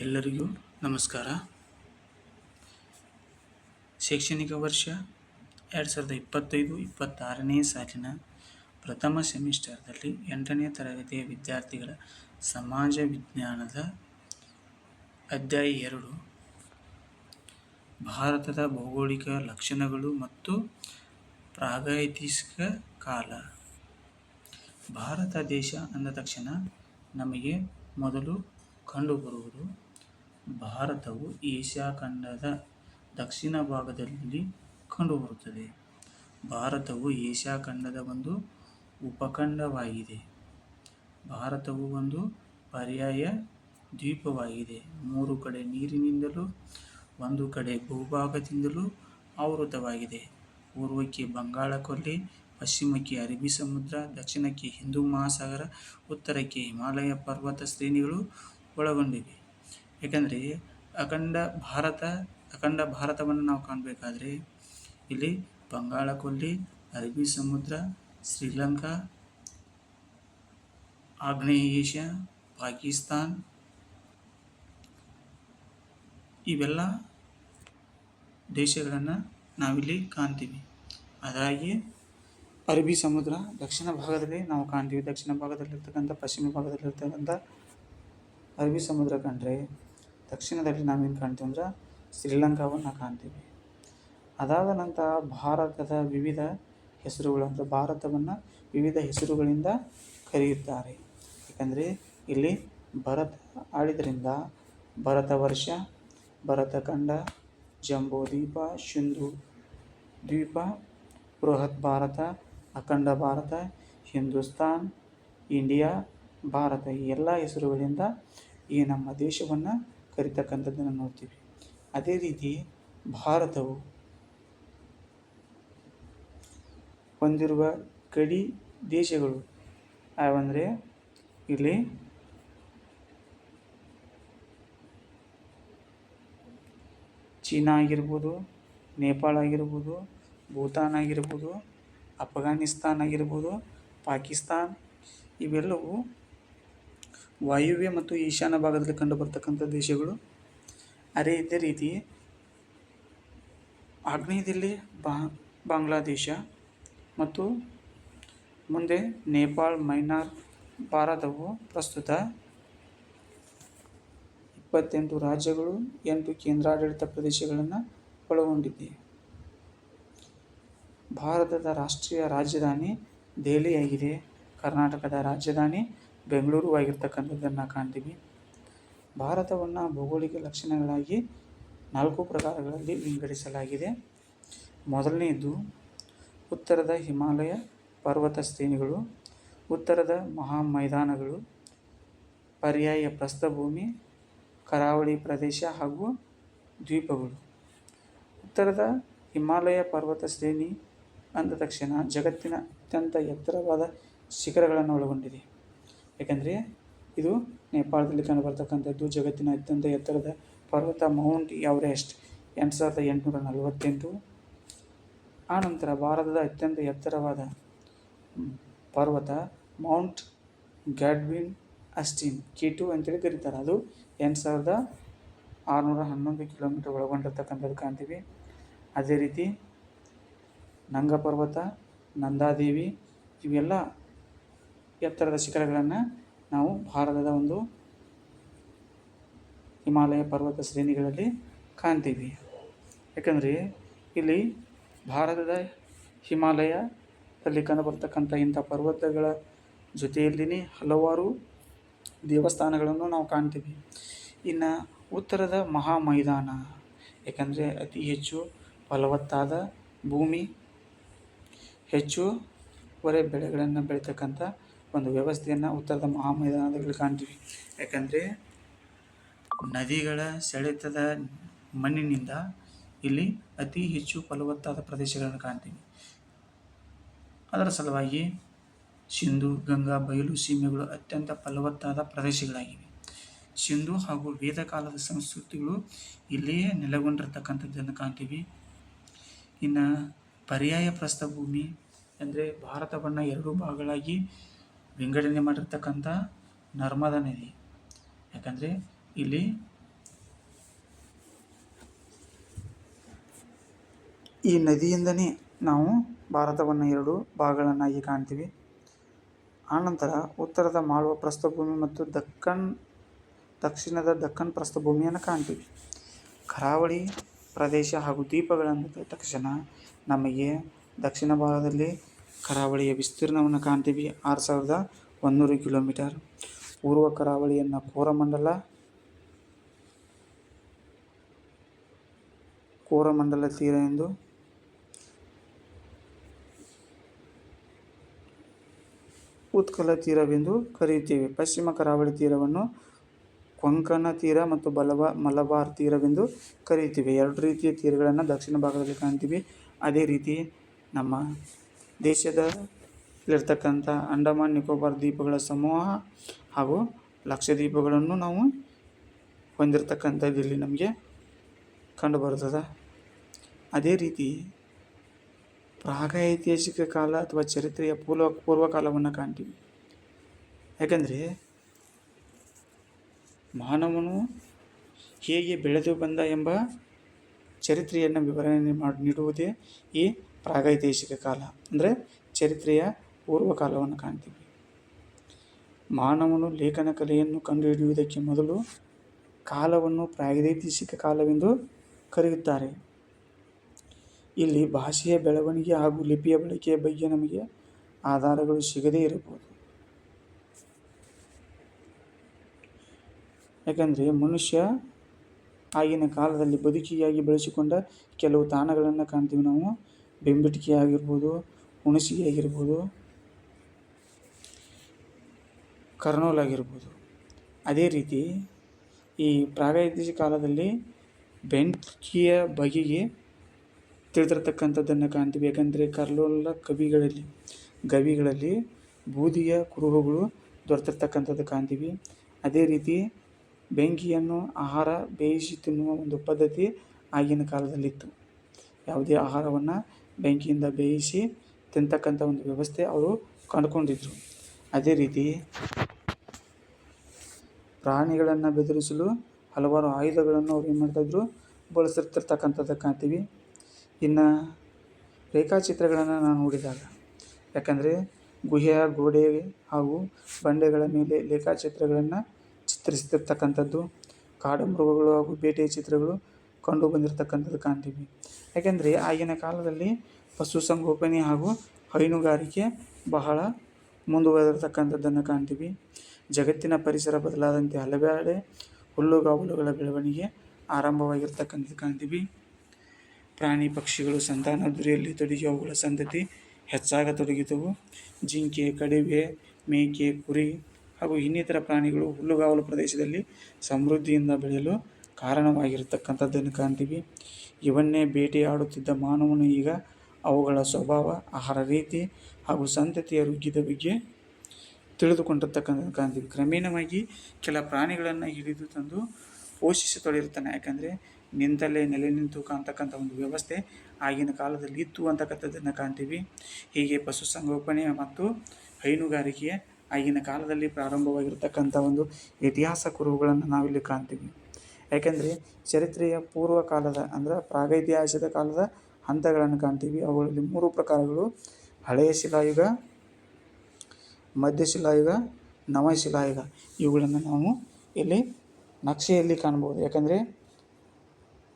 ಎಲ್ಲರಿಗೂ ನಮಸ್ಕಾರ. ಶೈಕ್ಷಣಿಕ ವರ್ಷ ಎರಡು ಸಾವಿರದ ಇಪ್ಪತ್ತೈದು ಇಪ್ಪತ್ತಾರನೇ ಸಾಲಿನ ಪ್ರಥಮ ಸೆಮಿಸ್ಟರ್ದಲ್ಲಿ ಎಂಟನೇ ತರಗತಿಯ ವಿದ್ಯಾರ್ಥಿಗಳ ಸಮಾಜ ವಿಜ್ಞಾನದ ಅಧ್ಯಾಯ ಎರಡು. ಭಾರತದ ಭೌಗೋಳಿಕ ಲಕ್ಷಣಗಳು ಮತ್ತು ಪ್ರಾಗೈತಿಕ ಕಾಲ. ಭಾರತ ದೇಶ ಅಂದ ತಕ್ಷಣ ನಮಗೆ ಮೊದಲು ಕಂಡುಬರುವುದು ಭಾರತವು ಏಷ್ಯಾ ಖಂಡದ ದಕ್ಷಿಣ ಭಾಗದಲ್ಲಿ ಕಂಡುಬರುತ್ತದೆ. ಭಾರತವು ಏಷ್ಯಾ ಖಂಡದ ಒಂದು ಉಪಖಂಡವಾಗಿದೆ. ಭಾರತವು ಒಂದು ಪರ್ಯಾಯ ದ್ವೀಪವಾಗಿದೆ. ಮೂರು ಕಡೆ ನೀರಿನಿಂದಲೂ, ಒಂದು ಕಡೆ ಭೂಭಾಗದಿಂದಲೂ ಆವೃತವಾಗಿದೆ. ಪೂರ್ವಕ್ಕೆ ಬಂಗಾಳ ಕೊಲ್ಲಿ, ಪಶ್ಚಿಮಕ್ಕೆ ಅರಬ್ಬಿ ಸಮುದ್ರ, ದಕ್ಷಿಣಕ್ಕೆ ಹಿಂದೂ ಮಹಾಸಾಗರ, ಉತ್ತರಕ್ಕೆ ಹಿಮಾಲಯ ಪರ್ವತ ಶ್ರೇಣಿಗಳು ಒಳಗೊಂಡಿವೆ. ಏಕೆಂದರೆ ಅಖಂಡ ಭಾರತ, ಅಖಂಡ ಭಾರತವನ್ನು ನಾವು ಕಾಣಬೇಕಾದ್ರೆ ಇಲ್ಲಿ ಬಂಗಾಳ ಕೊಲ್ಲಿ ಅರಬ್ಬಿ ಸಮುದ್ರ, ಶ್ರೀಲಂಕಾ, ಆಗ್ನೇಯ ಏಷ್ಯಾ, ಪಾಕಿಸ್ತಾನ್ ಇವೆಲ್ಲ ದೇಶಗಳನ್ನು ನಾವಿಲ್ಲಿ ಕಾಣ್ತೀವಿ. ಅದಾಗಿ ಅರಬ್ಬಿ ಸಮುದ್ರ ದಕ್ಷಿಣ ಭಾಗದಲ್ಲಿ ನಾವು ಕಾಣ್ತೀವಿ. ದಕ್ಷಿಣ ಭಾಗದಲ್ಲಿರ್ತಕ್ಕಂಥ, ಪಶ್ಚಿಮ ಭಾಗದಲ್ಲಿರ್ತಕ್ಕಂಥ ಅರಬ್ಬಿ ಸಮುದ್ರ ಕಂಡ್ರೆ ದಕ್ಷಿಣದಲ್ಲಿ ನಾವೇನು ಕಾಣ್ತೀವಿ ಅಂದ್ರೆ ಶ್ರೀಲಂಕಾವನ್ನು ಕಾಣ್ತೀವಿ. ಅದಾದ ನಂತರ ಭಾರತದ ವಿವಿಧ ಹೆಸರುಗಳು ಅಂದರೆ ಭಾರತವನ್ನು ವಿವಿಧ ಹೆಸರುಗಳಿಂದ ಕರೆಯುತ್ತಾರೆ. ಯಾಕಂದರೆ ಇಲ್ಲಿ ಭರತ ಆಳಿದ್ರಿಂದ ಭರತ ವರ್ಷ ಜಂಬೋ ದ್ವೀಪ, ಸಿಂಧು ದ್ವೀಪ, ಬೃಹತ್ ಭಾರತ, ಅಖಂಡ ಭಾರತ, ಹಿಂದೂಸ್ತಾನ್, ಇಂಡಿಯಾ, ಭಾರತ ಈ ಎಲ್ಲ ಹೆಸರುಗಳಿಂದ ಈ ನಮ್ಮ ದೇಶವನ್ನು ಕರಿತಕ್ಕಂಥದ್ದನ್ನು ನೋಡ್ತೀವಿ. ಅದೇ ರೀತಿ ಭಾರತವು ಹೊಂದಿರುವ ಗಡಿ ದೇಶಗಳು ಯಾವಂದರೆ ಇಲ್ಲಿ ಚೀನಾ ಆಗಿರ್ಬೋದು, ನೇಪಾಳ ಆಗಿರ್ಬೋದು, ಭೂತಾನ್ ಆಗಿರ್ಬೋದು, ಅಫ್ಘಾನಿಸ್ತಾನ್ ಆಗಿರ್ಬೋದು, ಪಾಕಿಸ್ತಾನ್ ಇವೆಲ್ಲವೂ ವಾಯುವ್ಯ ಮತ್ತು ಈಶಾನ್ಯ ಭಾಗದಲ್ಲಿ ಕಂಡುಬರ್ತಕ್ಕಂಥ ದೇಶಗಳು. ಅರೆ, ಇದೇ ರೀತಿ ಆಗ್ನೇಯದಲ್ಲಿ ಬಾ, ಬಾಂಗ್ಲಾದೇಶ ಮತ್ತು ಮುಂದೆ ನೇಪಾಳ್, ಮೈನಾರ್ ಭಾರತವು ಪ್ರಸ್ತುತ ಇಪ್ಪತ್ತೆಂಟು ರಾಜ್ಯಗಳು, ಎಂಟು ಕೇಂದ್ರಾಡಳಿತ ಪ್ರದೇಶಗಳನ್ನು ಒಳಗೊಂಡಿದೆ. ಭಾರತದ ರಾಷ್ಟ್ರೀಯ ರಾಜಧಾನಿ ದೆಹಲಿಯಾಗಿದೆ. ಕರ್ನಾಟಕದ ರಾಜಧಾನಿ ಬೆಂಗಳೂರು ಆಗಿರ್ತಕ್ಕಂಥದ್ದನ್ನು ಕಾಣ್ತೀವಿ. ಭಾರತವನ್ನು ಭೌಗೋಳಿಕ ಲಕ್ಷಣಗಳಾಗಿ ನಾಲ್ಕು ಪ್ರಕಾರಗಳಲ್ಲಿ ವಿಂಗಡಿಸಲಾಗಿದೆ. ಮೊದಲನೆಯದು ಉತ್ತರದ ಹಿಮಾಲಯ ಪರ್ವತ ಶ್ರೇಣಿಗಳು, ಉತ್ತರದ ಮಹಾ ಮೈದಾನಗಳು ಪರ್ಯಾಯ ಪ್ರಸ್ಥಭೂಮಿ, ಕರಾವಳಿ ಪ್ರದೇಶ ಹಾಗೂ ದ್ವೀಪಗಳು. ಉತ್ತರದ ಹಿಮಾಲಯ ಪರ್ವತ ಶ್ರೇಣಿ ಅಂದ ತಕ್ಷಣ ಜಗತ್ತಿನ ಅತ್ಯಂತ ಎತ್ತರವಾದ ಶಿಖರಗಳನ್ನು ಒಳಗೊಂಡಿದೆ ಯಾಕೆಂದರೆ ಇದು ನೇಪಾಳದಲ್ಲಿ ಕಂಡುಬರ್ತಕ್ಕಂಥದ್ದು ಜಗತ್ತಿನ ಅತ್ಯಂತ ಎತ್ತರದ ಪರ್ವತ ಮೌಂಟ್ ಎವರೆಸ್ಟ್ ಎಂಟು ಸಾವಿರದ ಎಂಟುನೂರ ನಲವತ್ತೆಂಟು. ಆನಂತರ ಭಾರತದ ಅತ್ಯಂತ ಎತ್ತರವಾದ ಪರ್ವತ ಮೌಂಟ್ ಗ್ಯಾಡ್ವಿನ್ ಅಸ್ಟಿನ್ ಕಿಟು ಅಂತೇಳಿ ಕರೀತಾರೆ. ಅದು ಎಂಟು ಸಾವಿರದ ಆರುನೂರ ಹನ್ನೊಂದು ಕಿಲೋಮೀಟರ್ ಒಳಗೊಂಡಿರ್ತಕ್ಕಂಥದ್ದು ಕಾಣ್ತೀವಿ. ಅದೇ ರೀತಿ ನಂಗ ಪರ್ವತ ನಂದಾದೇವಿ, ಇವೆಲ್ಲ ಎತ್ತರದ ಶಿಖರಗಳನ್ನು ನಾವು ಭಾರತದ ಒಂದು ಹಿಮಾಲಯ ಪರ್ವತ ಶ್ರೇಣಿಗಳಲ್ಲಿ ಕಾಣ್ತೀವಿ. ಯಾಕಂದರೆ ಇಲ್ಲಿ ಭಾರತದ ಹಿಮಾಲಯದಲ್ಲಿ ಕಂಡುಬರ್ತಕ್ಕಂಥ ಇಂಥ ಪರ್ವತಗಳ ಜೊತೆಯಲ್ಲಿ ಹಲವಾರು ದೇವಸ್ಥಾನಗಳನ್ನು ನಾವು ಕಾಣ್ತೀವಿ. ಇನ್ನು ಉತ್ತರದ ಮಹಾ ಮೈದಾನ ಏಕೆಂದರೆ ಅತಿ ಹೆಚ್ಚು ಫಲವತ್ತಾದ ಭೂಮಿ, ಹೆಚ್ಚು ಹೊರೆ ಬೆಳೆಗಳನ್ನು ಬೆಳೀತಕ್ಕಂಥ ಒಂದು ವ್ಯವಸ್ಥೆಯನ್ನು ಉತ್ತರದ ಮಹಾ ಮೈದಾನದಲ್ಲಿ ಕಾಣ್ತೀವಿ. ಯಾಕಂದರೆ ನದಿಗಳ ಸೆಳೆತದ ಮಣ್ಣಿನಿಂದ ಇಲ್ಲಿ ಅತಿ ಹೆಚ್ಚು ಫಲವತ್ತಾದ ಪ್ರದೇಶಗಳನ್ನು ಕಾಣ್ತೀವಿ. ಅದರ ಸಲುವಾಗಿ ಸಿಂಧು, ಗಂಗಾ, ಬಯಲು, ಸೀಮೆಗಳು ಅತ್ಯಂತ ಫಲವತ್ತಾದ ಪ್ರದೇಶಗಳಾಗಿವೆ. ಸಿಂಧು ಹಾಗೂ ವೇದಕಾಲದ ಸಂಸ್ಕೃತಿಗಳು ಇಲ್ಲಿಯೇ ನೆಲೆಗೊಂಡಿರ್ತಕ್ಕಂಥದ್ದನ್ನು ಕಾಣ್ತೀವಿ. ಇನ್ನು ಪರ್ಯಾಯ ಪ್ರಸ್ಥಭೂಮಿ ಅಂದರೆ ಭಾರತವನ್ನು ಎರಡು ಭಾಗಗಳಾಗಿ ವಿಂಗಡಣೆ ಮಾಡಿರ್ತಕ್ಕಂಥ ನರ್ಮದಾ ನದಿ. ಯಾಕಂದರೆ ಇಲ್ಲಿ ಈ ನದಿಯಿಂದನೇ ನಾವು ಭಾರತವನ್ನು ಎರಡು ಭಾಗಗಳನ್ನಾಗಿ ಕಾಣ್ತೀವಿ. ಆನಂತರ ಉತ್ತರದ ಮಾಳುವ ಪ್ರಸ್ಥಭೂಮಿ ಮತ್ತು ದಕ್ಕನ್, ದಕ್ಷಿಣದ ದಕ್ಕನ್ ಪ್ರಸ್ಥಭೂಮಿಯನ್ನು ಕಾಣ್ತೀವಿ. ಕರಾವಳಿ ಪ್ರದೇಶ ಹಾಗೂ ದ್ವೀಪಗಳನ್ನು ತಕ್ಷಣ ನಮಗೆ ದಕ್ಷಿಣ ಭಾಗದಲ್ಲಿ ಕರಾವಳಿಯ ವಿಸ್ತೀರ್ಣವನ್ನು ಕಾಣ್ತೀವಿ. ಆರು ಸಾವಿರದ ಒಂದೂರು ಕಿಲೋಮೀಟರ್. ಪೂರ್ವ ಕರಾವಳಿಯನ್ನು ಕೋರಮಂಡಲ ಕೋರಮಂಡಲ ತೀರ ಎಂದು ಉತ್ಕಲ ತೀರವೆಂದು ಕರೆಯುತ್ತೇವೆ. ಪಶ್ಚಿಮ ಕರಾವಳಿ ತೀರವನ್ನು ಕೊಂಕಣ ತೀರ ಮತ್ತು ಬಲವ, ಮಲಬಾರ್ ತೀರವೆಂದು ಕರೆಯುತ್ತೇವೆ. ಎರಡು ರೀತಿಯ ತೀರಗಳನ್ನು ದಕ್ಷಿಣ ಭಾಗದಲ್ಲಿ ಕಾಣ್ತೀವಿ. ಅದೇ ರೀತಿ ನಮ್ಮ ದೇಶದಲ್ಲಿರ್ತಕ್ಕಂಥ ಅಂಡಮಾನ್, ನಿಕೋಬಾರ್ ದ್ವೀಪಗಳ ಸಮೂಹ ಹಾಗೂ ಲಕ್ಷದ್ವೀಪಗಳನ್ನು ನಾವು ಹೊಂದಿರತಕ್ಕಂಥದ್ದು ಇಲ್ಲಿ ನಮಗೆ ಕಂಡುಬರುತ್ತದೆ. ಅದೇ ರೀತಿ ಪ್ರಾಗೈತಿಹಾಸಿಕ ಕಾಲ ಅಥವಾ ಚರಿತ್ರೆಯ ಪೂರ್ವ, ಪೂರ್ವಕಾಲವನ್ನು ಕಾಣ್ತೀವಿ. ಯಾಕಂದರೆ ಮಾನವನು ಹೇಗೆ ಬೆಳೆದು ಬಂದ ಎಂಬ ಚರಿತ್ರೆಯನ್ನು ವಿವರಣೆ ಮಾಡಿ ನೀಡುವುದೇ ಈ ಪ್ರಾಗೈತಿಹಾಸಿಕ ಕಾಲ ಅಂದರೆ ಚರಿತ್ರೆಯ ಪೂರ್ವಕಾಲವನ್ನು ಕಾಣ್ತೀವಿ. ಮಾನವನು ಲೇಖನ ಕಲೆಯನ್ನು ಕಂಡುಹಿಡಿಯುವುದಕ್ಕೆ ಮೊದಲು ಕಾಲವನ್ನು ಪ್ರಾಗೈತಿಹಾಸಿಕ ಕಾಲವೆಂದು ಕರೆಯುತ್ತಾರೆ. ಇಲ್ಲಿ ಭಾಷೆಯ ಬೆಳವಣಿಗೆ ಹಾಗೂ ಲಿಪಿಯ ಬಳಕೆಯ ಬಗ್ಗೆ ನಮಗೆ ಆಧಾರಗಳು ಸಿಗದೇ ಇರಬಹುದು. ಯಾಕಂದರೆ ಮನುಷ್ಯ ಆಗಿನ ಕಾಲದಲ್ಲಿ ಬದುಕಿಯಾಗಿ ಬೆಳೆಸಿಕೊಂಡ ಕೆಲವು ತಾಣಗಳನ್ನು ಕಾಣ್ತೀವಿ ನಾವು. ಬೆಂಬಿಟಿಗೆ ಆಗಿರ್ಬೋದು ಹುಣಸಿಗೆ ಆಗಿರ್ಬೋದು ಕರ್ನೂಲ್ ಆಗಿರ್ಬೋದು ಅದೇ ರೀತಿ ಈ ಪ್ರಾಗೈತಿಹಾಸಿಕ ಕಾಲದಲ್ಲಿ ಬೆಂಕಿಯ ಬಗೆಗೆ ತಿಳಿದಿರ್ತಕ್ಕಂಥದ್ದನ್ನು ಕಾಣ್ತೀವಿ. ಯಾಕಂದರೆ ಕರ್ನೂಲ್ನ ಕವಿಗಳಲ್ಲಿ, ಗವಿಗಳಲ್ಲಿ ಬೂದಿಯ ಕುರುಹುಗಳು ದೊರೆತಿರ್ತಕ್ಕಂಥದ್ದು ಕಾಣ್ತೀವಿ. ಅದೇ ರೀತಿ ಬೆಂಕಿಯನ್ನು ಆಹಾರ ಬೇಯಿಸಿ ತಿನ್ನುವ ಒಂದು ಪದ್ಧತಿ ಆಗಿನ ಕಾಲದಲ್ಲಿತ್ತು. ಯಾವುದೇ ಆಹಾರವನ್ನು ಬೆಂಕಿಯಿಂದ ಬೇಯಿಸಿ ತಿಂತಕ್ಕಂಥ ಒಂದು ವ್ಯವಸ್ಥೆ ಅವರು ಕಂಡುಕೊಂಡಿದ್ರು. ಅದೇ ರೀತಿ ಪ್ರಾಣಿಗಳನ್ನು ಬೆದರಿಸಲು ಹಲವಾರು ಆಯುಧಗಳನ್ನು ಅವ್ರು ಏನು ಮಾಡ್ತಾಯಿದ್ರು ಬಳಸಿರ್ತಿರ್ತಕ್ಕಂಥದ್ದು ಕಾಣ್ತೀವಿ. ಇನ್ನು ರೇಖಾಚಿತ್ರಗಳನ್ನು ನಾವು ನೋಡಿದಾಗ, ಯಾಕಂದರೆ ಗುಹೆಯ ಗೋಡೆ ಹಾಗೂ ಬಂಡೆಗಳ ಮೇಲೆ ರೇಖಾಚಿತ್ರಗಳನ್ನು ಚಿತ್ರಿಸ್ತಿರ್ತಕ್ಕಂಥದ್ದು, ಕಾಡು ಮೃಗಗಳು ಹಾಗೂ ಬೇಟೆಯ ಚಿತ್ರಗಳು ಕಂಡು ಬಂದಿರತಕ್ಕಂಥದ್ದು ಕಾಣ್ತೀವಿ. ಯಾಕೆಂದರೆ ಆಗಿನ ಕಾಲದಲ್ಲಿ ಪಶುಸಂಗೋಪನೆ ಹಾಗೂ ಹೈನುಗಾರಿಕೆ ಬಹಳ ಮುಂದುವರೆದಿರತಕ್ಕಂಥದ್ದನ್ನು ಕಾಣ್ತೀವಿ. ಜಗತ್ತಿನ ಪರಿಸರ ಬದಲಾದಂತೆ ಹಲವೆಡೆ ಹುಲ್ಲುಗಾವಲುಗಳ ಬೆಳವಣಿಗೆ ಆರಂಭವಾಗಿರ್ತಕ್ಕಂಥದ್ದು ಕಾಣ್ತೀವಿ. ಪ್ರಾಣಿ ಪಕ್ಷಿಗಳು ಸಂತಾನೋತ್ತರದಲ್ಲಿ ತೊಡಗಿ ಅವುಗಳ ಸಂತತಿ ಹೆಚ್ಚಾಗತೊಡಗಿದವು ಜಿಂಕೆ ಕಡಿವೆ ಮೇಕೆ, ಕುರಿ ಹಾಗೂ ಇನ್ನಿತರ ಪ್ರಾಣಿಗಳು ಹುಲ್ಲುಗಾವಲು ಪ್ರದೇಶದಲ್ಲಿ ಸಮೃದ್ಧಿಯಿಂದ ಬೆಳೆಯಲು ಕಾರಣವಾಗಿರತಕ್ಕಂಥದ್ದನ್ನು ಕಾಣ್ತೀವಿ. ಇವನ್ನೇ ಬೇಟೆಯಾಡುತ್ತಿದ್ದ ಮಾನವನು ಈಗ ಅವುಗಳ ಸ್ವಭಾವ, ಆಹಾರ ರೀತಿ ಹಾಗೂ ಸಂತತಿಯ ರುಗ್ಗಿದ ಬಗ್ಗೆ ತಿಳಿದುಕೊಂಡಿರ್ತಕ್ಕಂಥ ಕಾಣ್ತೀವಿ ಕ್ರಮೇಣವಾಗಿ ಕೆಲ ಪ್ರಾಣಿಗಳನ್ನು ಹಿಡಿದು ತಂದು ಪೋಷಿಸತೊಡಗಿರ್ತಾನೆ ಯಾಕಂದರೆ ನಿಂತಲ್ಲೇ ನೆಲೆ ನಿಂತು ಕಾಣ್ತಕ್ಕಂಥ ಒಂದು ವ್ಯವಸ್ಥೆ ಆಗಿನ ಕಾಲದಲ್ಲಿ ಇತ್ತು ಅಂತಕ್ಕಂಥದ್ದನ್ನು ಕಾಣ್ತೀವಿ. ಹೀಗೆ ಪಶುಸಂಗೋಪನೆ ಮತ್ತು ಹೈನುಗಾರಿಕೆ ಆಗಿನ ಕಾಲದಲ್ಲಿ ಪ್ರಾರಂಭವಾಗಿರ್ತಕ್ಕಂಥ ಒಂದು ಇತಿಹಾಸ ಕುರುಹುಗಳನ್ನು ನಾವಿಲ್ಲಿ ಕಾಣ್ತೀವಿ. ಯಾಕೆಂದರೆ ಚರಿತ್ರೆಯ ಪೂರ್ವ ಕಾಲದ ಅಂದ್ರೆ ಪ್ರಾಗೈತಿಹಾಸಿಕ ಕಾಲದ ಹಂತಗಳನ್ನು ಕಾಣ್ತೀವಿ. ಅವುಗಳಲ್ಲಿ ಮೂರು ಪ್ರಕಾರಗಳು. ಹಳೆಯ ಶಿಲಾಯುಗ ಮಧ್ಯಶಿಲಾಯುಗ ನವಶಿಲಾಯುಗ ಇವುಗಳನ್ನು ನಾವು ಇಲ್ಲಿ ನಕ್ಷೆಯಲ್ಲಿ ಕಾಣ್ಬೋದು. ಯಾಕಂದರೆ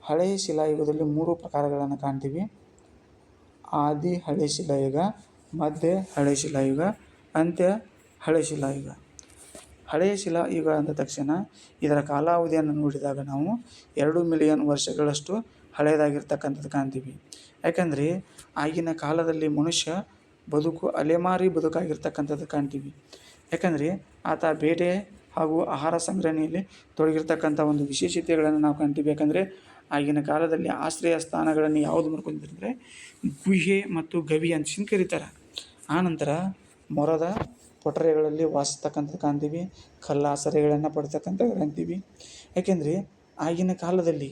ಹಳೆಯ ಶಿಲಾಯುಗದಲ್ಲಿ ಮೂರು ಪ್ರಕಾರಗಳನ್ನು ಕಾಣ್ತೀವಿ. ಆದಿ ಹಳೆ ಶಿಲಾಯುಗ, ಮಧ್ಯ ಹಳೆ ಶಿಲಾಯುಗ, ಅಂತ್ಯ ಹಳೆ ಶಿಲಾಯುಗ. ಹಳೆಯ ಶಿಲಾಯುಗ ಅಂದ ತಕ್ಷಣ ಇದರ ಕಾಲಾವಧಿಯನ್ನು ನೋಡಿದಾಗ ನಾವು ಎರಡು ಮಿಲಿಯನ್ ವರ್ಷಗಳಷ್ಟು ಹಳೆಯದಾಗಿರ್ತಕ್ಕಂಥದ್ದು ಕಾಣ್ತೀವಿ. ಯಾಕಂದರೆ ಆಗಿನ ಕಾಲದಲ್ಲಿ ಮನುಷ್ಯ ಬದುಕು ಅಲೆಮಾರಿ ಬದುಕಾಗಿರ್ತಕ್ಕಂಥದ್ದು ಕಾಣ್ತೀವಿ. ಯಾಕಂದರೆ ಆತ ಬೇಟೆ ಹಾಗೂ ಆಹಾರ ಸಂಗ್ರಹಣೆಯಲ್ಲಿ ತೊಡಗಿರ್ತಕ್ಕಂಥ ಒಂದು ವಿಶೇಷತೆಗಳನ್ನು ನಾವು ಕಾಣ್ತೀವಿ. ಯಾಕಂದರೆ ಆಗಿನ ಕಾಲದಲ್ಲಿ ಆಶ್ರಯ ಸ್ಥಾನಗಳನ್ನು ಯಾವುದು ಮಾಡ್ಕೊಂಡಿದ್ರೆ ಗುಹೆ ಮತ್ತು ಗವಿ ಅಂತ ಕರೀತಾರೆ ಆನಂತರ ಮೊರದ ಪೊಟರೆಗಳಲ್ಲಿ ವಾಸಿಸ್ತಕ್ಕಂಥದ್ದು ಕಾಣ್ತೀವಿ, ಕಲ್ಲಾಸರೆಗಳನ್ನು ಪಡ್ತಕ್ಕಂಥದ್ದು ಕಾಣ್ತೀವಿ. ಯಾಕೆಂದರೆ ಆಗಿನ ಕಾಲದಲ್ಲಿ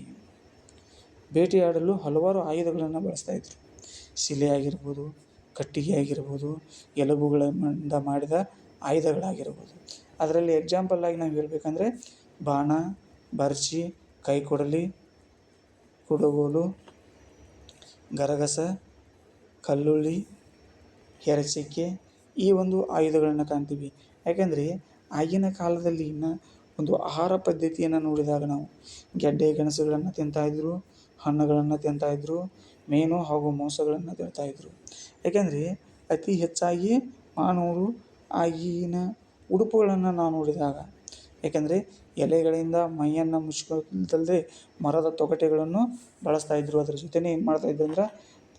ಬೇಟೆಯಾಡಲು ಹಲವಾರು ಆಯುಧಗಳನ್ನು ಬಳಸ್ತಾ ಇದ್ರು. ಶಿಲೆ ಆಗಿರ್ಬೋದು, ಕಟ್ಟಿಗೆ ಆಗಿರ್ಬೋದು ಎಲುಬುಗಳಿಂದ ಮಾಡಿದ ಆಯುಧಗಳಾಗಿರ್ಬೋದು. ಅದರಲ್ಲಿ ಎಕ್ಸಾಂಪಲ್ ಆಗಿ ನಾವು ಹೇಳಬೇಕಂದ್ರೆ ಬಾಣ ಬರ್ಚಿ ಕೈಕೊಡಲಿ, ಕುಡುಗೋಲು, ಗರಗಸ, ಕಲ್ಲುಳ್ಳಿ ಹೆರಚಕ್ಕೆ ಈ ಒಂದು ಆಯುಧಗಳನ್ನು ಕಾಣ್ತೀವಿ. ಯಾಕೆಂದರೆ ಆಗಿನ ಕಾಲದಲ್ಲಿ ಇನ್ನು ಒಂದು ಆಹಾರ ಪದ್ಧತಿಯನ್ನು ನೋಡಿದಾಗ ನಾವು ಗೆಡ್ಡೆ, ಗೆಣಸುಗಳನ್ನು ತಿಂತಾಯಿದ್ರು ಹಣ್ಣುಗಳನ್ನು ತಿಂತಾಯಿದ್ರು ಮೀನು ಹಾಗೂ ಮಾಂಸಗಳನ್ನು ತಿಂತಾಯಿದ್ರು ಯಾಕೆಂದರೆ ಅತಿ ಹೆಚ್ಚಾಗಿ ಮಾನವರು ಆಗಿನ ಉಡುಪುಗಳನ್ನು ನಾವು ನೋಡಿದಾಗ, ಯಾಕೆಂದರೆ ಎಲೆಗಳಿಂದ ಮೈಯನ್ನು ಮುಚ್ಕೊಳ್ತಲ್ಲದೆ ಮರದ ತೊಗಟೆಗಳನ್ನು ಬಳಸ್ತಾಯಿದ್ರು ಅದ್ರ ಜೊತೆಯೇ ಏನು ಮಾಡ್ತಾಯಿದ್ರು ಅಂದ್ರೆ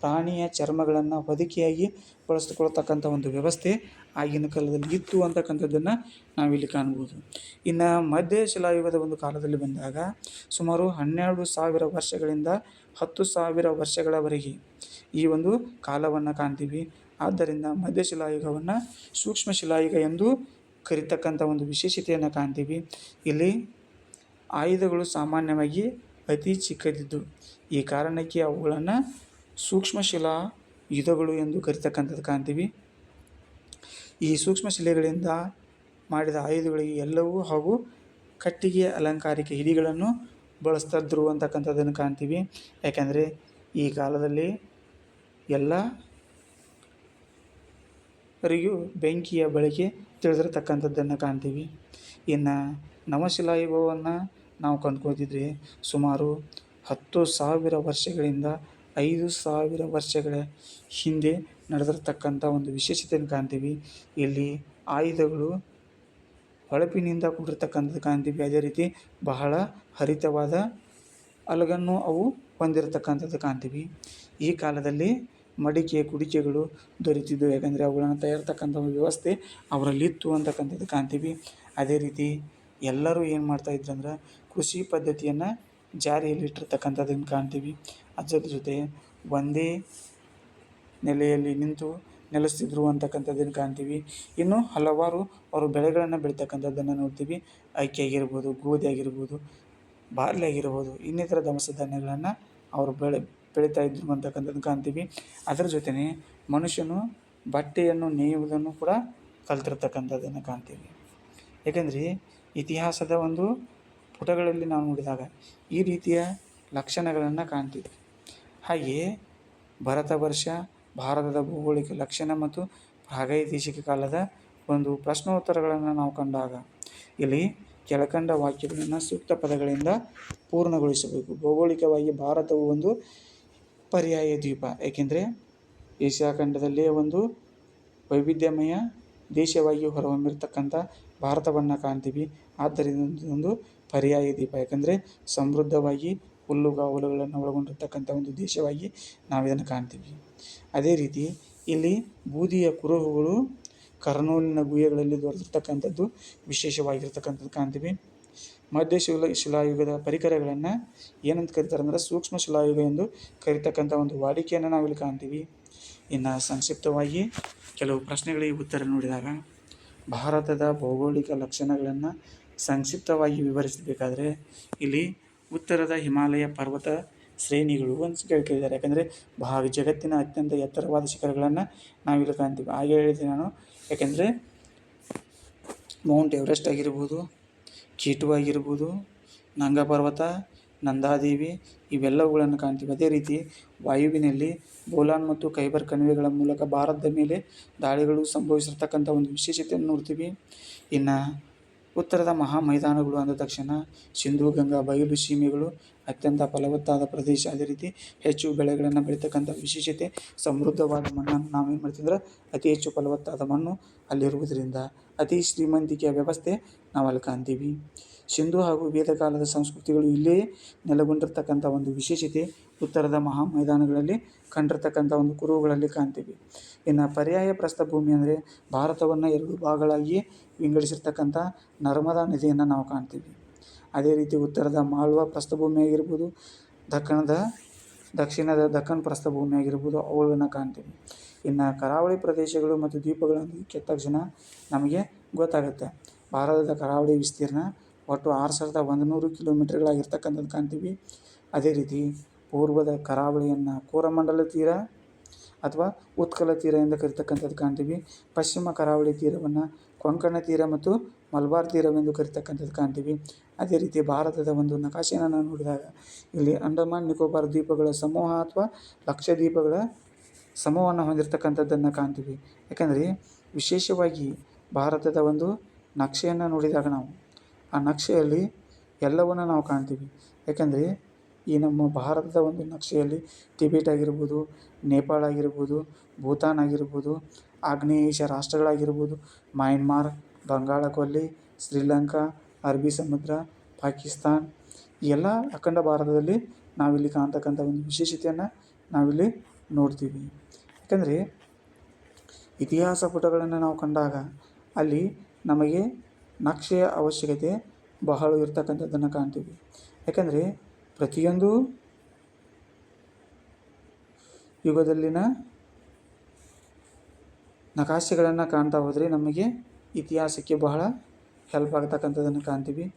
ಪ್ರಾಣಿಯ ಚರ್ಮಗಳನ್ನು ಹೊದಿಕೆಯಾಗಿ ಬಳಸಿಕೊಳ್ತಕ್ಕಂಥ ಒಂದು ವ್ಯವಸ್ಥೆ ಆಗಿನ ಕಾಲದಲ್ಲಿ ಇತ್ತು ಅಂತಕ್ಕಂಥದ್ದನ್ನು ನಾವಿಲ್ಲಿ ಕಾಣ್ಬೋದು. ಇನ್ನು ಮಧ್ಯ ಶಿಲಾಯುಗದ ಒಂದು ಕಾಲದಲ್ಲಿ ಬಂದಾಗ ಸುಮಾರು ಹನ್ನೆರಡು ಸಾವಿರ ವರ್ಷಗಳಿಂದ ಹತ್ತು ಸಾವಿರ ವರ್ಷಗಳವರೆಗೆ ಈ ಒಂದು ಕಾಲವನ್ನು ಕಾಣ್ತೀವಿ. ಆದ್ದರಿಂದ ಮಧ್ಯ ಶಿಲಾಯುಗವನ್ನು ಸೂಕ್ಷ್ಮ ಶಿಲಾಯುಗ ಎಂದು ಕರಿತಕ್ಕಂಥ ಒಂದು ವಿಶೇಷತೆಯನ್ನು ಕಾಣ್ತೀವಿ. ಇಲ್ಲಿ ಆಯುಧಗಳು ಸಾಮಾನ್ಯವಾಗಿ ಅತಿ ಚಿಕ್ಕದಿದ್ದು ಈ ಕಾರಣಕ್ಕೆ ಅವುಗಳನ್ನು ಸೂಕ್ಷ್ಮ ಶಿಲಾ ಯುಧಗಳು ಎಂದು ಕರಿತಕ್ಕಂಥದ್ದು ಕಾಣ್ತೀವಿ. ಈ ಸೂಕ್ಷ್ಮ ಶಿಲೆಗಳಿಂದ ಮಾಡಿದ ಆಯುಧಗಳಿಗೆ ಎಲ್ಲವೂ ಹಾಗೂ ಕಟ್ಟಿಗೆ ಅಲಂಕಾರಿಕ ಹಿಡಿಗಳನ್ನು ಬಳಸ್ತಿದ್ರು ಅಂತಕ್ಕಂಥದ್ದನ್ನು ಕಾಣ್ತೀವಿ. ಯಾಕೆಂದರೆ ಈ ಕಾಲದಲ್ಲಿ ಎಲ್ಲ ರಿಗೂ ಬೆಂಕಿಯ ಬಳಕೆ ತಿಳಿದಿರತಕ್ಕಂಥದ್ದನ್ನು ಕಾಣ್ತೀವಿ. ಇನ್ನು ನವಶಿಲಾಯುಗವನ್ನು ನಾವು ಕಂಡುಕೊಳ್ತಿದ್ರೆ ಸುಮಾರು ಹತ್ತು ಸಾವಿರ ವರ್ಷಗಳಿಂದ ಐದು ಸಾವಿರ ವರ್ಷಗಳ ಹಿಂದೆ ನಡೆದಿರ್ತಕ್ಕಂಥ ಒಂದು ವಿಶೇಷತೆಯನ್ನು ಕಾಣ್ತೀವಿ. ಇಲ್ಲಿ ಆಯುಧಗಳು ಹೊಳಪಿನಿಂದ ಕೂಡಿರ್ತಕ್ಕಂಥದ್ದು ಕಾಣ್ತೀವಿ. ಅದೇ ರೀತಿ ಬಹಳ ಹರಿತವಾದ ಅಲಗನ್ನು ಅವು ಹೊಂದಿರತಕ್ಕಂಥದ್ದು ಕಾಣ್ತೀವಿ. ಈ ಕಾಲದಲ್ಲಿ ಮಡಿಕೆ, ಕುಡಿಕೆಗಳು ದೊರೀತಿದ್ದವು. ಯಾಕಂದರೆ ಅವುಗಳನ್ನು ತಯಾರಿಸ್ತಕ್ಕಂಥ ಒಂದು ವ್ಯವಸ್ಥೆ ಅವರಲ್ಲಿತ್ತು ಅಂತಕ್ಕಂಥದ್ದು ಕಾಣ್ತೀವಿ. ಅದೇ ರೀತಿ ಎಲ್ಲರೂ ಏನು ಮಾಡ್ತಾಯಿದ್ರು ಅಂದ್ರೆ ಕೃಷಿ ಪದ್ಧತಿಯನ್ನು ಜಾರಿಯಲ್ಲಿಟ್ಟಿರ್ತಕ್ಕಂಥದ್ದನ್ನು ಕಾಣ್ತೀವಿ. ಅದರ ಜೊತೆ ಒಂದೇ ನೆಲೆಯಲ್ಲಿ ನಿಂತು ನೆಲೆಸ್ತಿದ್ರು ಅಂತಕ್ಕಂಥದ್ದನ್ನು ಕಾಣ್ತೀವಿ. ಇನ್ನು ಹಲವಾರು ಅವರು ಬೆಳೆಗಳನ್ನು ಬೆಳೀತಕ್ಕಂಥದ್ದನ್ನು ನೋಡ್ತೀವಿ. ಅಕ್ಕಿ ಆಗಿರ್ಬೋದು ಗೋಧಿ ಆಗಿರ್ಬೋದು ಬಾರ್ಲಿ ಆಗಿರ್ಬೋದು ಇನ್ನಿತರ ದವಸ ಧಾನ್ಯಗಳನ್ನು ಅವರು ಬೆಳೆ ಬೆಳೀತಾ ಇದ್ರು ಅಂತಕ್ಕಂಥದ್ದನ್ನು ಕಾಣ್ತೀವಿ. ಅದರ ಜೊತೆನೇ ಮನುಷ್ಯನು ಬಟ್ಟೆಯನ್ನು ನೇಯುವುದನ್ನು ಕೂಡ ಕಲ್ತಿರ್ತಕ್ಕಂಥದ್ದನ್ನು ಕಾಣ್ತೀವಿ. ಏಕೆಂದರೆ ಇತಿಹಾಸದ ಒಂದು ಪುಟಗಳಲ್ಲಿ ನಾವು ನೋಡಿದಾಗ ಈ ರೀತಿಯ ಲಕ್ಷಣಗಳನ್ನು ಕಾಣ್ತೀವಿ ಹಾಗೆಯೇ ಭರತ ವರ್ಷ, ಭಾರತದ ಭೌಗೋಳಿಕ ಲಕ್ಷಣ ಮತ್ತು ಪ್ರಾಗೈತಿಹಾಸಿಕ ಕಾಲದ ಒಂದು ಪ್ರಶ್ನೋತ್ತರಗಳನ್ನು ನಾವು ಕಂಡಾಗ ಇಲ್ಲಿ ಕೆಳಕಂಡ ವಾಕ್ಯಗಳನ್ನು ಸೂಕ್ತ ಪದಗಳಿಂದ ಪೂರ್ಣಗೊಳಿಸಬೇಕು. ಭೌಗೋಳಿಕವಾಗಿ ಭಾರತವು ಒಂದು ಪರ್ಯಾಯ ದ್ವೀಪ. ಏಕೆಂದರೆ ಏಷ್ಯಾ ಖಂಡದಲ್ಲಿ ಒಂದು ವೈವಿಧ್ಯಮಯ ದೇಶವಾಗಿ ಹೊರಹೊಮ್ಮಿರ್ತಕ್ಕಂಥ ಭಾರತವನ್ನು ಕಾಣ್ತೀವಿ. ಆದ್ದರಿಂದ ಒಂದು ಪರ್ಯಾಯ ದ್ವೀಪ ಯಾಕಂದರೆ ಸಮೃದ್ಧವಾಗಿ ಹುಲ್ಲುಗಾವಲುಗಳನ್ನು ಒಳಗೊಂಡಿರ್ತಕ್ಕಂಥ ಒಂದು ದೇಶವಾಗಿ ನಾವು ಇದನ್ನು ಕಾಣ್ತೀವಿ. ಅದೇ ರೀತಿ ಇಲ್ಲಿ ಬೂದಿಯ ಕುರುಹುಗಳು ಕರ್ನೂಲಿನ ಗುಹೆಗಳಲ್ಲಿ ದೊರೆತಿರ್ತಕ್ಕಂಥದ್ದು ವಿಶೇಷವಾಗಿರ್ತಕ್ಕಂಥದ್ದು ಕಾಣ್ತೀವಿ. ಮಧ್ಯ ಶಿಲಾ ಶಿಲಾಯುಗದ ಪರಿಕರಗಳನ್ನು ಏನಂತ ಕರೀತಾರೆ ಅಂದರೆ ಸೂಕ್ಷ್ಮ ಶಿಲಾಯುಗ ಎಂದು ಕರಿತಕ್ಕಂಥ ಒಂದು ವಾಡಿಕೆಯನ್ನು ನಾವಿಲ್ಲಿ ಕಾಣ್ತೀವಿ. ಇನ್ನು ಸಂಕ್ಷಿಪ್ತವಾಗಿ ಕೆಲವು ಪ್ರಶ್ನೆಗಳಿಗೆ ಉತ್ತರ ನೋಡಿದಾಗ ಭಾರತದ ಭೌಗೋಳಿಕ ಲಕ್ಷಣಗಳನ್ನು ಸಂಕ್ಷಿಪ್ತವಾಗಿ ವಿವರಿಸಬೇಕಾದ್ರೆ ಇಲ್ಲಿ ಉತ್ತರದ ಹಿಮಾಲಯ ಪರ್ವತ ಶ್ರೇಣಿಗಳು ಅಂತ ಕೇಳ್ತಿದ್ದಾರೆ ಯಾಕಂದರೆ ಭಾಗ ಜಗತ್ತಿನ ಅತ್ಯಂತ ಎತ್ತರವಾದ ಶಿಖರಗಳನ್ನು ನಾವಿಲ್ಲಿ ಕಾಣ್ತೀವಿ. ಹಾಗೆ ಹೇಳಿದೆ ನಾನು. ಯಾಕೆಂದರೆ ಮೌಂಟ್ ಎವರೆಸ್ಟ್ ಆಗಿರ್ಬೋದು, ಕೀಟು ಆಗಿರ್ಬೋದು ನಂಗ ಪರ್ವತ, ನಂದಾದೇವಿ ಇವೆಲ್ಲವುಗಳನ್ನು ಕಾಣ್ತೀವಿ. ಅದೇ ರೀತಿ ವಾಯುವಿನಲ್ಲಿ ಬೋಲಾನ್ ಮತ್ತು ಕೈಬರ್ ಕಣಿವೆಗಳ ಮೂಲಕ ಭಾರತದ ಮೇಲೆ ದಾಳಿಗಳು ಸಂಭವಿಸಿರ್ತಕ್ಕಂಥ ಒಂದು ವಿಶೇಷತೆಯನ್ನು ನೋಡ್ತೀವಿ. ಇನ್ನು ಉತ್ತರದ ಮಹಾ ಮೈದಾನಗಳು ಅಂದ ತಕ್ಷಣ ಸಿಂಧೂ, ಗಂಗಾ, ಬಯಲು, ಸೀಮೆಗಳು ಅತ್ಯಂತ ಫಲವತ್ತಾದ ಪ್ರದೇಶ. ಅದೇ ರೀತಿ ಹೆಚ್ಚು ಬೆಳೆಗಳನ್ನು ಬೆಳೀತಕ್ಕಂಥ ವಿಶೇಷತೆ, ಸಮೃದ್ಧವಾದ ಮಣ್ಣನ್ನು ನಾವೇನು ಮಾಡ್ತೀವಿ ಅಂದ್ರೆ ಅತಿ ಹೆಚ್ಚು ಫಲವತ್ತಾದ ಮಣ್ಣು ಅಲ್ಲಿರುವುದರಿಂದ. ಅತಿ ಶ್ರೀಮಂತಿಕೆಯ ವ್ಯವಸ್ಥೆ ನಾವು ಅಲ್ಲಿ ಕಾಣ್ತೀವಿ. ಸಿಂಧು ಹಾಗೂ ವೇದಕಾಲದ ಸಂಸ್ಕೃತಿಗಳು ಇಲ್ಲೇ ನೆಲೆಗೊಂಡಿರ್ತಕ್ಕಂಥ ಒಂದು ವಿಶೇಷತೆ. ಉತ್ತರದ ಮಹಾ ಮೈದಾನಗಳಲ್ಲಿ ಕಂಡಿರ್ತಕ್ಕಂಥ ಒಂದು ಕುರುಹುಗಳಲ್ಲಿ ಕಾಣ್ತೀವಿ. ಇನ್ನು ಪರ್ಯಾಯ ಪ್ರಸ್ಥಭೂಮಿ ಅಂದರೆ ಭಾರತವನ್ನು ಎರಡು ಭಾಗಗಳಾಗಿ ವಿಂಗಡಿಸಿರ್ತಕ್ಕಂಥ ನರ್ಮದಾ ನದಿಯನ್ನು ನಾವು ಕಾಣ್ತೀವಿ. ಅದೇ ರೀತಿ ಉತ್ತರದ ಮಾಳ್ವಾ ಪ್ರಸ್ಥಭೂಮಿ ಆಗಿರ್ಬೋದು ದಕ್ಕಣದ ದಕ್ಷಿಣದ ದಕ್ಕನ್ ಪ್ರಸ್ಥಭೂಮಿ ಆಗಿರ್ಬೋದು, ಅವುಗಳನ್ನು ಕಾಣ್ತೀವಿ. ಇನ್ನು ಕರಾವಳಿ ಪ್ರದೇಶಗಳು ಮತ್ತು ದ್ವೀಪಗಳನ್ನು ಕೆತ್ತ ತಕ್ಷಣ ನಮಗೆ ಗೊತ್ತಾಗುತ್ತೆ. ಭಾರತದ ಕರಾವಳಿ ವಿಸ್ತೀರ್ಣ ಒಟ್ಟು ಆರು ಸಾವಿರದ ಒಂದು ನೂರು ಕಿಲೋಮೀಟರ್ಗಳಾಗಿರ್ತಕ್ಕಂಥದ್ದು ಕಾಣ್ತೀವಿ. ಅದೇ ರೀತಿ ಪೂರ್ವದ ಕರಾವಳಿಯನ್ನು ಕೋರಮಂಡಲ ತೀರ ಅಥವಾ ಉತ್ಕಲ ತೀರ ಎಂದು ಕರಿತಕ್ಕಂಥದ್ದು ಕಾಣ್ತೀವಿ. ಪಶ್ಚಿಮ ಕರಾವಳಿ ತೀರವನ್ನು ಕೊಂಕಣ ತೀರ ಮತ್ತು ಮಲಬಾರ್ ತೀರವೆಂದು ಕರಿತಕ್ಕಂಥದ್ದು ಕಾಣ್ತೀವಿ. ಅದೇ ರೀತಿ ಭಾರತದ ಒಂದು ನಕಾಶೆಯನ್ನು ನೋಡಿದಾಗ ಇಲ್ಲಿ ಅಂಡಮಾನ್, ನಿಕೋಬಾರ್ ದ್ವೀಪಗಳ ಸಮೂಹ ಅಥವಾ ಲಕ್ಷ ದ್ವೀಪಗಳ ಸಮೂಹವನ್ನು ಹೊಂದಿರತಕ್ಕಂಥದ್ದನ್ನು ಕಾಣ್ತೀವಿ. ಯಾಕಂದರೆ ವಿಶೇಷವಾಗಿ ಭಾರತದ ಒಂದು ನಕ್ಷೆಯನ್ನು ನೋಡಿದಾಗ ನಾವು ಆ ನಕ್ಷೆಯಲ್ಲಿ ಎಲ್ಲವನ್ನು ನಾವು ಕಾಣ್ತೀವಿ. ಯಾಕಂದರೆ ಈ ನಮ್ಮ ಭಾರತದ ಒಂದು ನಕ್ಷೆಯಲ್ಲಿ ಟಿಬೆಟ್ ಆಗಿರ್ಬೋದು, ನೇಪಾಳ ಆಗಿರ್ಬೋದು, ಭೂತಾನ್ ಆಗಿರ್ಬೋದು, ಆಗ್ನೇಯ ಏಷ್ಯಾ ರಾಷ್ಟ್ರಗಳಾಗಿರ್ಬೋದು, ಮಯನ್ಮಾರ್ ಬಂಗಾಳ ಕೊಲ್ಲಿ ಶ್ರೀಲಂಕಾ, ಅರಬ್ಬಿ ಸಮುದ್ರ, ಪಾಕಿಸ್ತಾನ್ ಎಲ್ಲ ಅಖಂಡ ಭಾರತದಲ್ಲಿ ನಾವಿಲ್ಲಿ ಕಾಣ್ತಕ್ಕಂಥ ಒಂದು ವಿಶೇಷತೆಯನ್ನು ನಾವಿಲ್ಲಿ ನೋಡ್ತೀವಿ. ಯಾಕಂದರೆ ಇತಿಹಾಸ ಪುಟಗಳನ್ನು ನಾವು ಕಂಡಾಗ ಅಲ್ಲಿ ನಮಗೆ ನಕ್ಷೆಯ ಅವಶ್ಯಕತೆ ಬಹಳ ಇರ್ತಕ್ಕಂಥದ್ದನ್ನು ಕಾಣ್ತೀವಿ. ಯಾಕಂದರೆ ಪ್ರತಿಯೊಂದು ಯುಗದಲ್ಲಿನ ನಕಾಶೆಗಳನ್ನು ಕಾಣ್ತಾ ಹೋದರೆ ನಮಗೆ ಇತಿಹಾಸಕ್ಕೆ ಬಹಳ ಹೆಲ್ಪ್ ಆಗ್ತಕ್ಕಂಥದ್ದನ್ನು ಕಾಣ್ತೀವಿ.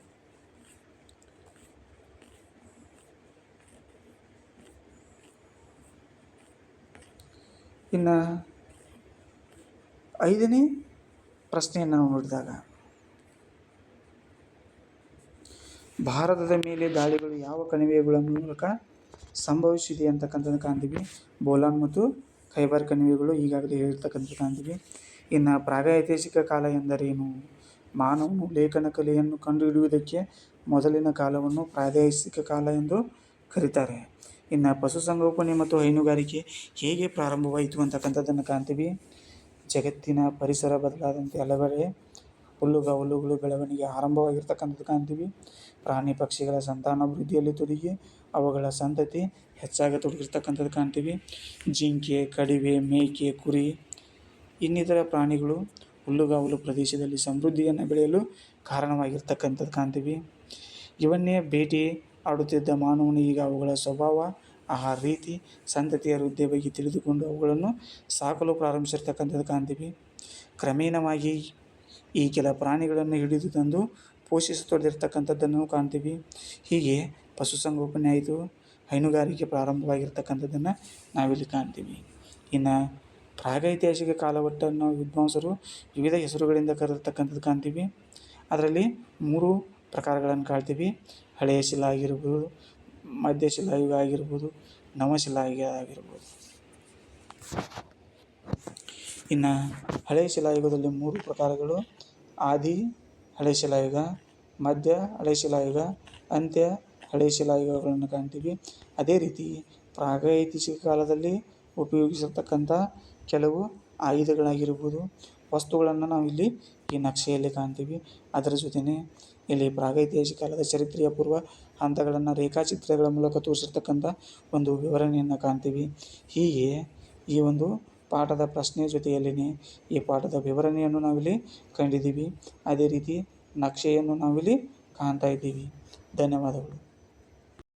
ಇನ್ನು ಐದನೇ ಪ್ರಶ್ನೆಯನ್ನು ನಾವು ನೋಡಿದಾಗ ಭಾರತದ ಮೇಲೆ ದಾಳಿಗಳು ಯಾವ ಕಣಿವೆಗಳ ಮೂಲಕ ಸಂಭವಿಸಿದೆ ಅಂತಕ್ಕಂಥದ್ದು ಕಾಣ್ತೀವಿ. ಬೋಲಾನ್ ಮತ್ತು ಖೈಬರ್ ಕಣಿವೆಗಳು ಈಗಾಗಲೇ ಹೇಳಿರ್ತಕ್ಕಂಥದ್ದು ಕಾಣ್ತೀವಿ. ಇನ್ನು ಪ್ರಾಗೈತಿಹಾಸಿಕ ಕಾಲ ಎಂದರೇನು? ಮಾನವನು ಲೇಖನ ಕಲೆಯನ್ನು ಕಂಡುಹಿಡಿಯುವುದಕ್ಕೆ ಮೊದಲಿನ ಕಾಲವನ್ನು ಪ್ರಾದೇಶಿಕ ಕಾಲ ಎಂದು ಕರೀತಾರೆ. ಇನ್ನು ಪಶುಸಂಗೋಪನೆ ಮತ್ತು ಹೈನುಗಾರಿಕೆ ಹೇಗೆ ಪ್ರಾರಂಭವಾಯಿತು ಅಂತಕ್ಕಂಥದ್ದನ್ನು ಕಾಣ್ತೀವಿ. ಜಗತ್ತಿನ ಪರಿಸರ ಬದಲಾದಂತೆ ಹಲವೆಡೆ ಹುಲ್ಲುಗಾವಲುಗಳು ಬೆಳವಣಿಗೆ ಆರಂಭವಾಗಿರ್ತಕ್ಕಂಥದ್ದು ಕಾಣ್ತೀವಿ. ಪ್ರಾಣಿ ಪಕ್ಷಿಗಳ ಸಂತಾನಾಭಿವೃದ್ಧಿಯಲ್ಲಿ ತೊಡಗಿ ಅವುಗಳ ಸಂತತಿ ಹೆಚ್ಚಾಗತೊಡಗಿರ್ತಕ್ಕಂಥದ್ದು ಕಾಣ್ತೀವಿ. ಜಿಂಕೆ, ಕಡಿವೆ, ಮೇಕೆ, ಕುರಿ, ಇನ್ನಿತರ ಪ್ರಾಣಿಗಳು ಹುಲ್ಲುಗಾವಲು ಪ್ರದೇಶದಲ್ಲಿ ಸಮೃದ್ಧಿಯನ್ನು ಬೆಳೆಯಲು ಕಾರಣವಾಗಿರ್ತಕ್ಕಂಥದ್ದು ಕಾಣ್ತೀವಿ. ಇವನ್ನೇ ಭೇಟಿ ಆಡುತ್ತಿದ್ದ ಮಾನವನು ಈಗ ಅವುಗಳ ಸ್ವಭಾವ ಆ ರೀತಿ, ಸಂತತಿಯ ವೃದ್ಧಿಯ ಬಗ್ಗೆ ತಿಳಿದುಕೊಂಡು ಅವುಗಳನ್ನು ಸಾಕಲು ಪ್ರಾರಂಭಿಸಿರ್ತಕ್ಕಂಥದ್ದು ಕಾಣ್ತೀವಿ. ಕ್ರಮೇಣವಾಗಿ ಈ ಕೆಲ ಪ್ರಾಣಿಗಳನ್ನು ಹಿಡಿದು ತಂದು ಪೋಷಿಸತೊಡಗಿರ್ತಕ್ಕಂಥದ್ದನ್ನು ಕಾಣ್ತೀವಿ. ಹೀಗೆ ಪಶುಸಂಗೋಪನೆ ಆಯಿತು. ಹೈನುಗಾರಿಕೆ ಪ್ರಾರಂಭವಾಗಿರ್ತಕ್ಕಂಥದ್ದನ್ನು ನಾವಿಲ್ಲಿ ಕಾಣ್ತೀವಿ. ಇನ್ನು ಪ್ರಾಗೈತಿಹಾಸಿಕ ಕಾಲಘಟ್ಟವನ್ನು ವಿದ್ವಾಂಸರು ವಿವಿಧ ಹೆಸರುಗಳಿಂದ ಕರೆದಿರ್ತಕ್ಕಂಥದ್ದು ಕಾಣ್ತೀವಿ. ಅದರಲ್ಲಿ ಮೂರು ಪ್ರಕಾರಗಳನ್ನು ಕಾಣ್ತೀವಿ. ಹಳೆಯ ಶಿಲಾ ಆಗಿರ್ಬೋದು, ಮಧ್ಯ ಶಿಲಾಯುಗ ಆಗಿರ್ಬೋದು ನವಶಿಲಾಯುಗ ಆಗಿರ್ಬೋದು. ಇನ್ನು ಹಳೆಯ ಶಿಲಾಯುಗದಲ್ಲಿ ಮೂರು ಪ್ರಕಾರಗಳು. ಆದಿ ಹಳೆ ಶಿಲಾಯುಗ ಮಧ್ಯ ಹಳೆ ಶಿಲಾಯುಗ ಅಂತ್ಯ ಹಳೆ ಶಿಲಾಯುಗಗಳನ್ನು ಕಾಣ್ತೀವಿ. ಅದೇ ರೀತಿ ಪ್ರಾಗೈತಿಹಾಸಿಕ ಕಾಲದಲ್ಲಿ ಉಪಯೋಗಿಸಿರ್ತಕ್ಕಂಥ ಕೆಲವು ಆಯುಧಗಳಾಗಿರ್ಬೋದು, ವಸ್ತುಗಳನ್ನು ನಾವಿಲ್ಲಿ ಈ ನಕ್ಷೆಯಲ್ಲಿ ಕಾಣ್ತೀವಿ. ಅದರ ಜೊತೆಗೆ ಇಲ್ಲಿ ಪ್ರಾಗೈತಿಹಾಸಿಕ ಕಾಲದ ಚರಿತ್ರೆಯ ಪೂರ್ವ ಹಂತಗಳನ್ನು ರೇಖಾಚಿತ್ರಗಳ ಮೂಲಕ ತೋರಿಸಿರ್ತಕ್ಕಂಥ ಒಂದು ವಿವರಣೆಯನ್ನು ಕಾಣ್ತೀವಿ. ಹೀಗೆ ಈ ಒಂದು ಪಾಠದ ಪ್ರಶ್ನೆ ಜೊತೆಯಲ್ಲಿಯೇ ಈ ಪಾಠದ ವಿವರಣೆಯನ್ನು ನಾವಿಲ್ಲಿ ಕಂಡಿದ್ದೀವಿ. ಅದೇ ರೀತಿ ನಕ್ಷೆಯನ್ನು ನಾವಿಲ್ಲಿ ಕಾಣ್ತಾ ಇದ್ದೀವಿ. ಧನ್ಯವಾದಗಳು.